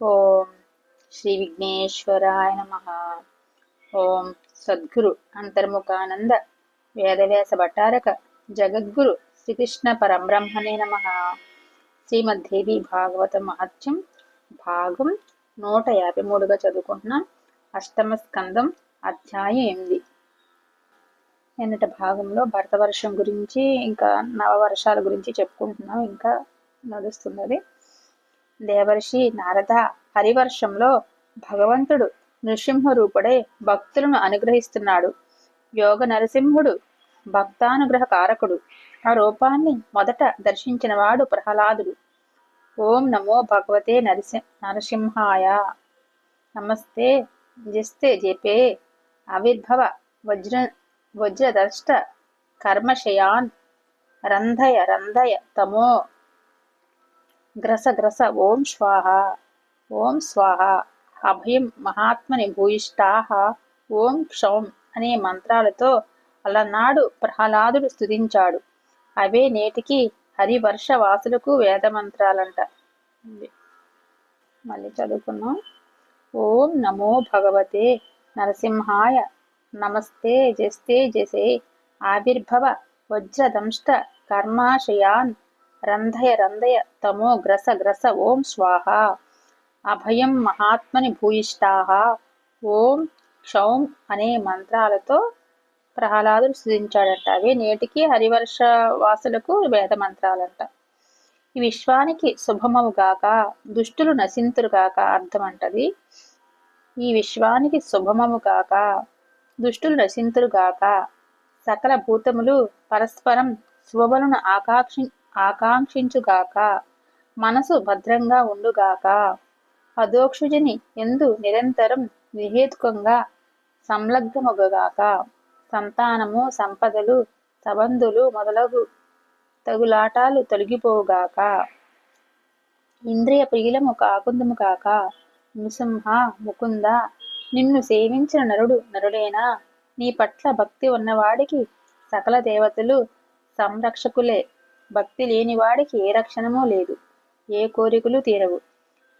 ఓం శ్రీ విఘ్నేశ్వరాయ నమ. ఓం సద్గురు అంతర్ముఖానంద వేదవ్యాస భట్టారక జగద్గురు శ్రీకృష్ణ పరబ్రహ్మణే నమ. శ్రీమద్దేవి భాగవత మహత్యం భాగం నూట యాభై మూడుగా చదువుకుంటున్నాం. అష్టమ స్కందం అధ్యాయం ఎనిమిది. నిన్నటి భాగంలో భరత వర్షం గురించి ఇంకా నవవర్షాల గురించి చెప్పుకుంటున్నాం. ఇంకా నడుస్తున్నది. దేవర్షి నారద హరివర్షంలో భగవంతుడు నృసింహ రూపుడై భక్తులను అనుగ్రహిస్తున్నాడు. యోగ నరసింహుడు భక్తానుగ్రహ కారకుడు ఆ రూపాన్ని మొదట దర్శించిన వాడు ప్రహ్లాదుడు. ఓం నమో భగవతే నరసి నరసింహాయ. నమస్తే జస్తే జపే. ఆవిర్భవ వజ్ర వజ్రదష్ట కర్మశయాన్. రంధయ రంధయ తమో. గ్రస గ్రస ఓం స్వాహ ఓం స్వాహ అభయం మహాత్మని భూయిష్టాహ ఓం క్షౌం అనే మంత్రాలతో అలనాడు ప్రహ్లాదుడు స్థుతించాడు అవే నేటికి హరివర్ష వాసులకు వేద మంత్రాలంట మళ్ళీ చదువుకున్నాం ఓం నమో భగవతే నరసింహాయ నమస్తే జస్తే జసే ఆవిర్భవ వజ్రదంష్ట కర్మాశయాన్ రంధయ రంధయ తమో గ్రస గ్రస ఓం స్వాహ. అభయం మహాత్మని భూయిష్టాహ. ఓం క్షౌం అనే మంత్రాలతో ప్రహ్లాదుడు సృజించాడంట. అవి నేటికి హరివర్ష వాసులకు వేద మంత్రాలంట. ఈ విశ్వానికి శుభమవు గాక దుష్టులు నశింతురు గాక అర్థం అంటది ఈ విశ్వానికి శుభమము గాక దుష్టులు నశింతురు గాక సకల భూతములు పరస్పరం శుభములను ఆకాంక్షి ఆకాంక్షించుగాక. మనసు భద్రంగా ఉండుగాక. అదోక్షుజని ఎందు నిరంతరం నిహేతుకంగా సంలగ్నమగుగాక. సంతానము సంపదలు సబంధులు మొదలగు తగులాటాలు తొలగిపోగాక ఇంద్రియ ప్రియులము కాకుందము కాక నృసింహ ముకుంద నిన్ను సేవించిన నరుడు నరుడేనా? నీ పట్ల భక్తి ఉన్నవాడికి సకల దేవతలు సంరక్షకులే. భక్తి లేనివాడికి ఏ రక్షణమూ లేదు ఏ కోరికలు తీరవు.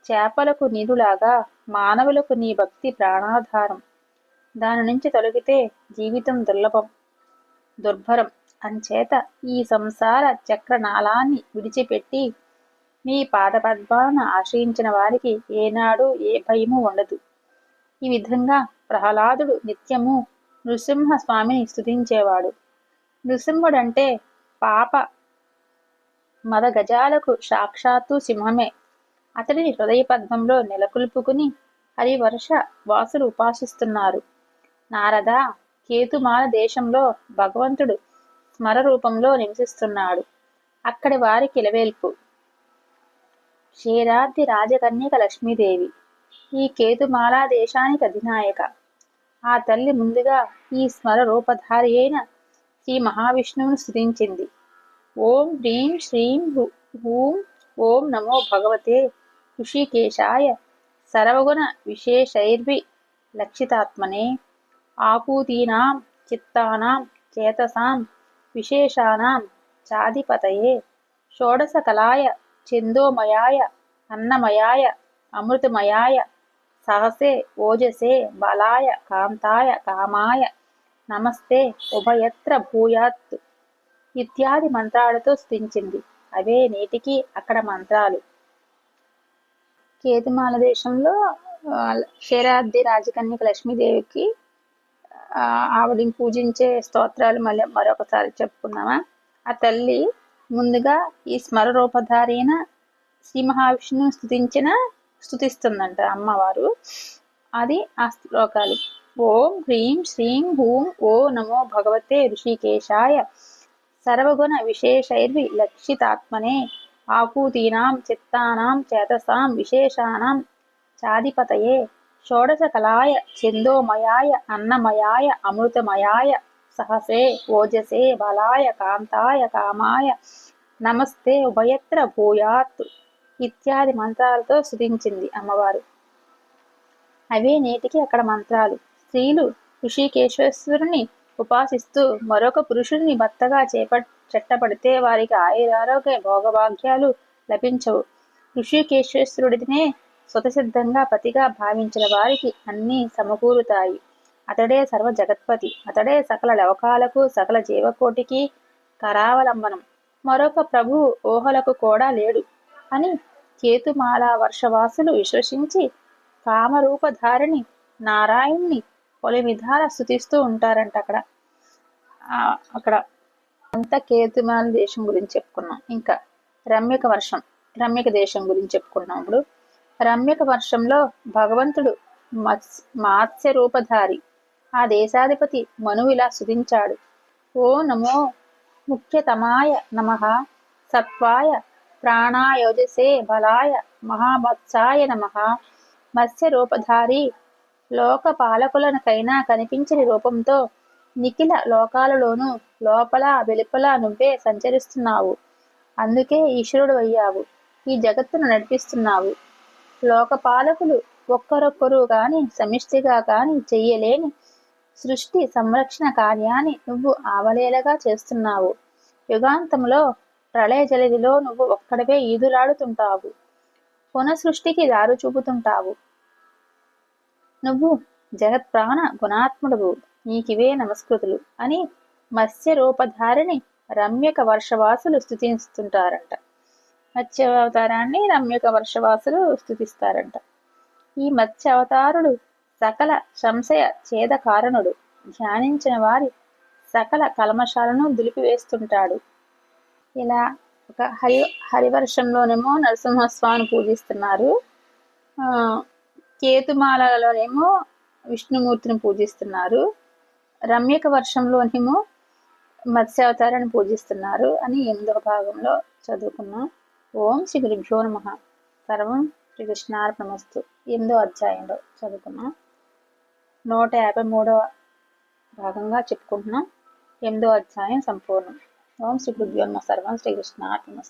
చేపలకు నీరులాగా మానవులకు నీ భక్తి ప్రాణాధారం. దాని నుంచి తొలగితే జీవితం దుర్లభం దుర్భరం అంచేత ఈ సంసార చక్రనాళాన్ని విడిచిపెట్టి నీ పాదపద్మాలను ఆశ్రయించిన వారికి ఏనాడు ఏ భయము ఉండదు. ఈ విధంగా ప్రహ్లాదుడు నిత్యము నృసింహ స్వామిని స్థుతించేవాడు నృసింహుడంటే పాప మద గజాలకు సాక్షాత్తు సింహమే. అతడిని హృదయ పద్మంలో నెలకొల్పుకుని హరివర్ష వాసులు ఉపాసిస్తున్నారు. నారద కేతుమాల దేశంలో భగవంతుడు స్మర రూపంలో నివసిస్తున్నాడు. అక్కడి వారి కిలవేల్పు. క్షీరాద్రి రాజకన్యక లక్ష్మీదేవి. ఈ కేతుమాలా దేశానికి అధినాయక. ఆ తల్లి ముందుగా ఈ స్మర రూపధారి అయిన శ్రీ మహావిష్ణువును స్థుతించింది ఓం హ్రీం శ్రీం హూం ఓం నమో భగవతే ఋషికేశాయ సర్వగుణ విశేషైర్వి లక్షితాత్మనే ఆకూతీనాం చిత్తానాం చేతసాం విశేషానాం చాధిపతయే షోడశకలాయ చందోమయాయ అన్నమయాయ అమృతమయాయ సహసే ఓజసే బలాయ కాంతాయ కామాయ నమస్తే ఉభయత్ర భూయాత్ ఇత్యాది మంత్రాలతో స్థించింది అవే నేటికి అక్కడ మంత్రాలు. కేతుమాల దేశంలో క్షీరాబ్ది రాజకన్యక లక్ష్మీదేవికి ఆవిడని పూజించే స్తోత్రాలు మళ్ళీ మరొకసారి చెప్పుకున్నామా ఆ తల్లి ముందుగా ఈ స్మర రూపధారైన శ్రీ మహావిష్ణువు స్థుతించిన స్థుతిస్తుందంట అమ్మవారు. అది ఆ శ్లోకాలు. ఓం హ్రీం శ్రీం హూం ఓ నమో భగవతే ఋషికేశాయ. సర్వగుణ విశేషైర్వి లక్షితాత్మనే. ఆకూతీనాం చిత్తానాం చేతసాం విశేషానాం చాధిపతయే. షోడశకలాయ ఛందోమయాయ అన్నమయాయ అమృతమయాయ సహసే ఓజసే బలాయ కాంతాయ కామాయ నమస్తే ఉభయత్ర భూయాత్ ఇత్యాది మంత్రాలతో స్థుతించింది అమ్మవారు. అవే నేటికి అక్కడ మంత్రాలు. స్త్రీలు ఋషికేశ్వరుని ఉపాసిస్తూ మరొక పురుషుడిని భర్తగా చేప చెట్టపడితే వారికి ఆయురారోగ్య భోగభాగ్యాలు లభించవు. ఋషికేశ్వరుడినే స్వతసిద్ధంగా పతిగా భావించిన వారికి అన్నీ సమకూరుతాయి. అతడే సర్వ జగత్పతి అతడే సకల లోకాలకు సకల జీవకోటికి కరావలంబనం. మరొక ప్రభు ఊహలకు కూడా లేడు అని కేతుమాల వర్షవాసులు విశ్వసించి కామరూపధారిణి నారాయణ్ణి పలు విధాల స్థుతిస్తూ ఉంటారంట అక్కడ. అక్కడ అంతా కేతుమాల దేశం గురించి చెప్పుకున్నాం. ఇంకా రమ్యక వర్షం రమ్యక దేశం గురించి చెప్పుకున్నాం ఇప్పుడు. రమ్యక వర్షంలో భగవంతుడు మాత్స్య రూపధారి ఆ దేశాధిపతి మనువిలా సుధించాడు ఓ నమో ముఖ్యతమాయ నమ సత్వాయ ప్రాణాయోజసే బలాయ మహామత్సాయ నమ మత్స్య రూపధారి లోక పాలకులనకైనా కనిపించని రూపంతో నిఖిల లోకాలలోనూ లోపల వెలుపల నువ్వే సంచరిస్తున్నావు. అందుకే ఈశ్వరుడు అయ్యావు ఈ జగత్తును నడిపిస్తున్నావు. లోకపాలకులు ఒక్కరొక్కరు కాని సమిష్టిగా కాని చెయ్యలేని సృష్టి సంరక్షణ కార్యాన్ని నువ్వు ఆవలేలగా చేస్తున్నావు. యుగాంతంలో ప్రళయ జలదిలో నువ్వు ఒక్కడవే ఈదులాడుతుంటావు. పునఃసృష్టికి దారు చూపుతుంటావు. నువ్వు జగత్ ప్రాణ గుణాత్ముడు నీకివే నమస్కృతులు అని మత్స్య రూపధారిణి రమ్యక వర్షవాసులు స్థుతిస్తుంటారంట. మత్స్య అవతారాన్ని రమ్యక వర్షవాసులు స్థుతిస్తారంట. ఈ మత్స్య అవతారుడు సకల సంశయ ఛేద కారణుడు ధ్యానించిన వారి సకల కల్మషాలను దులిపివేస్తుంటాడు. ఇలా ఒక హరి హరివర్షంలోనేమో నరసింహస్వామిని పూజిస్తున్నారు. కేతుమాలలోనేమో విష్ణుమూర్తిని పూజిస్తున్నారు. రమ్యక వర్షంలోనేమో మత్స్యావతారాన్ని పూజిస్తున్నారు అని ఎనిమిదవ భాగంలో చదువుకున్నాం. ఓం శ్రీ గురుభ్యో నమ. సర్వం శ్రీకృష్ణార్పణమస్తు ఎనిమిదో అధ్యాయంలో చదువుకున్నాం. నూట యాభై మూడవ భాగంగా చెప్పుకుంటున్నాం. ఎనిమిదో అధ్యాయం సంపూర్ణం. ఓం శ్రీ గురుభ్యో నమ. సర్వం శ్రీకృష్ణార్పణమస్తు